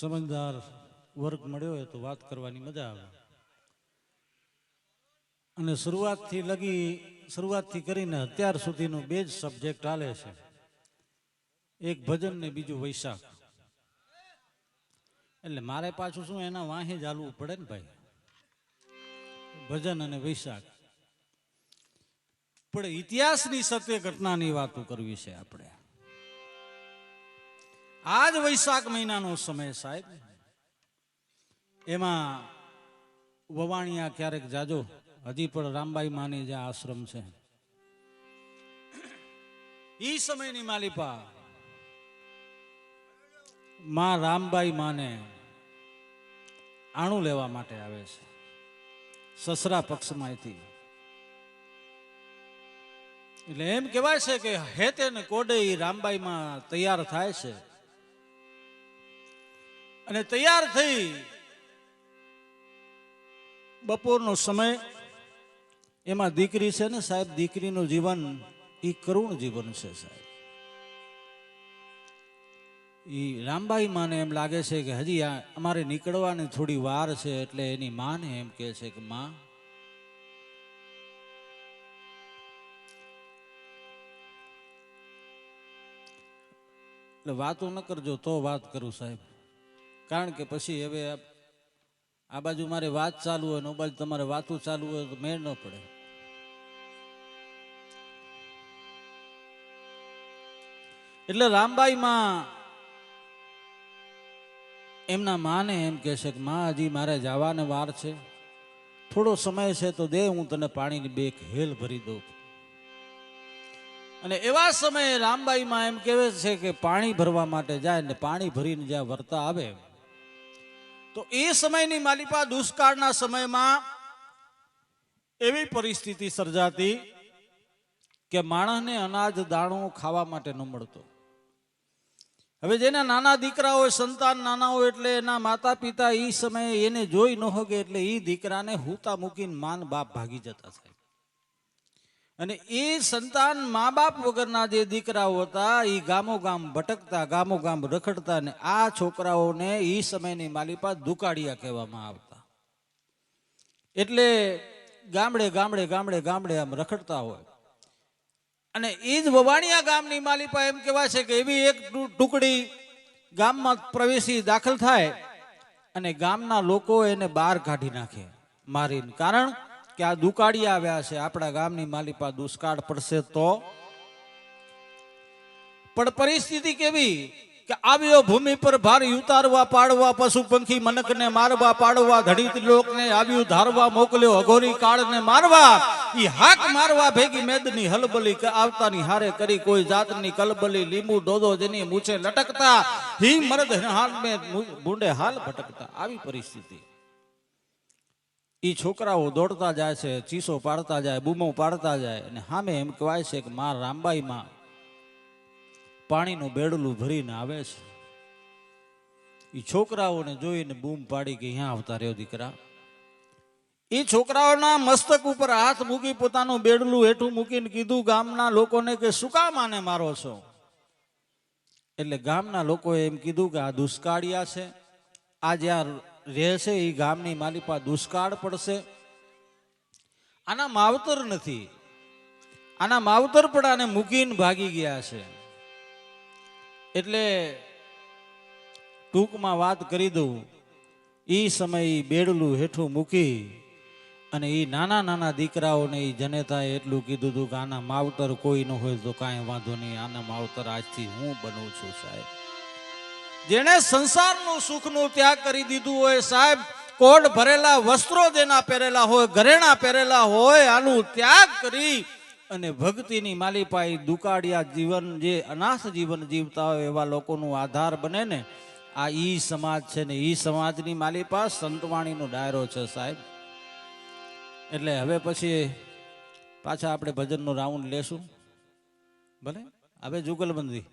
સમજદાર વર્ગ મળ્યો હોય તો વાત કરવાની મજા આવે. અને શરૂઆતથી લગી, શરૂઆતથી કરીને અત્યાર સુધીનું બે જ સબ્જેક્ટ હાલે છે. એક ભજન ને બીજું વૈશાખ. એટલે મારે પાછું શું એના વાહે જ હાલવું પડે ને ભાઈ? ભજન અને વૈશાખ. પણ ઇતિહાસની સત્ય ઘટનાની વાતો કરવી છે આપણે. આજ વૈશાખ મહિનાનો સમય સાહેબ. એમાં વવાણિયા ક્યારેક જાજો, હજી પણ રામબાઈ માની જે આશ્રમ છે. ઈ સમયની માલિપા માં રામબાઈ માને આણું લેવા માટે આવે છે. સસરા પક્ષમાંથી. એટલે એમ કહેવાય છે કે હેતે ને કોડે રામબાઈ રામબાઈમાં તૈયાર થાય છે. અને તૈયાર થઈ બપોરનો સમય. એમાં દીકરી છે ને સાહેબ, દીકરીનું જીવન એ કરુણ જીવન છે સાહેબ. એ રામબાઈ માને એમ લાગે છે કે હજી અમારે નીકળવાની થોડી વાર છે એટલે એની માને એમ કહે છે કે માં, એટલે વાતો ન કરજો, તો વાત કરું સાહેબ. કારણ કે પછી હવે આ- બાજુ મારે વાત ચાલુ હોય ને બાજુ તમારે વાતું ચાલુ હોય તો મેળ ન પડે. એટલે રામબાઈમાં એમના માને એમ કહે છે કે, માં, હજી મારે જવાને વાર છે. થોડો સમય છે તો દે, હું તને પાણીની બે હેલ ભરી દઉં. અને એવા સમયે રામબાઈમાં એમ કહેવે છે કે, પાણી ભરવા માટે જાય ને પાણી ભરીને જ્યાં વર્તા આવે તો એ સમયની માલિપા દુષ્કાળના સમયમાં એવી પરિસ્થિતિ સર્જાતી કે માણસને અનાજ દાણો ખાવા માટે ન મળતો. હવે જેના નાના દીકરા હોય સંતાન નાના હોય એટલે એના માતા પિતા એ સમયે એને જોઈ ન હોગે એટલે એ દીકરાને હુતા મૂકીને માન બાપ ભાગી જતા થાય. અને એ સંતાન મા બાપ વગરના જે દીકરાઓ હતા એ ગામો ગામ ભટકતા ગામો ગામ રખડતા ને આ છોકરાઓને એ સમયની માલિપા દુકાળિયા કહેવામાં આવતા. એટલે ગામડે ગામડે ગામડે ગામડે આમ રખડતા હોય. અને એ જ વવાણિયા ગામની માલિપા એમ કહેવાય છે કે એવી એક ટુકડી ગામમાં પ્રવેશી દાખલ થાય અને ગામના લોકો એને બહાર કાઢી નાખે. મારીને. કારણ કે આ દુકાળી આવ્યા છે, આપણા ગામની માલિપા દુષ્કાળ પડશે તો? પણ પરિસ્થિતિ કેવી? કે આવ્યો ભૂમિ પર ભાર ઉતારવા પાડવા, પશુ પંખી મનકને મારવા, પાડવા ધડિત લોકને આવ્યું ધારવા, મોકલ્યો અઘોરી કાળને મારવા, ઈ હાક મારવા ભેગી મેદની હલબલી કે આવતાની હારે કરી કોઈ જાતની કલબલી, લીંબુ, ડોદો જેની મૂછે લટકતા હી મરદ હાલ મેં બુંડે હાલ ભટકતા. આવી પરિસ્થિતિ. ઈ છોકરાઓ દોડતા જાય છે, ચીસો પાડતા જાય, બૂમો પાડતા જાય અને સામે એમ કહેવાય છે કે માં રામબાઈમાં પાણીનું બેડલું ભરીને આવે છે. એ છોકરાઓને જોઈને બૂમ પાડી કે અહીંયા આવતા રહ્યો દીકરા. એ છોકરાઓના મસ્તક ઉપર હાથ મૂકી પોતાનું બેડલું હેઠું મૂકીને કીધું, ગામના લોકોને કે શું કામ આને મારો છો? એટલે ગામના લોકોએ એમ કીધું કે આ દુષ્કાળિયા છે. આ જ્યાં રહે છે એ ગામની માલિપા દુષ્કાળ પડશે. આના માવતર નથી. આના માવતર પણ આને મૂકીને ભાગી ગયા છે. એટલે ટૂંકમાં વાત કરી દઉં. એ સમયે બેડલું હેઠું મૂકી અને એ નાના નાના દીકરાઓને એ જનેતાએ એટલું કીધું હતું કે આના માવતર કોઈ ન હોય તો કાંઈ વાંધો નહીં. આના માવતર આજથી હું બનું છું સાહેબ. જેણે સંસારનું સુખનું ત્યાગ કરી દીધું હોય સાહેબ, કોડ ભરેલા વસ્ત્રો જેના પહેરેલા હોય, ઘરેણા પહેરેલા હોય, આનું ત્યાગ કરી અને ભક્તિની માલિપાઈ દુકાળિયા જીવન જે અનાથ જીવન જીવતા હોય એવા લોકોનું આધાર બને ને, આ ઈ સમાજ છે ને, ઈ સમાજની માલિપા સંતવાણીનો ડાયરો છે સાહેબ. એટલે હવે પછી પાછા આપણે ભજનનો રાઉન્ડ લેશું. ભલે? હવે જુગલબંધી?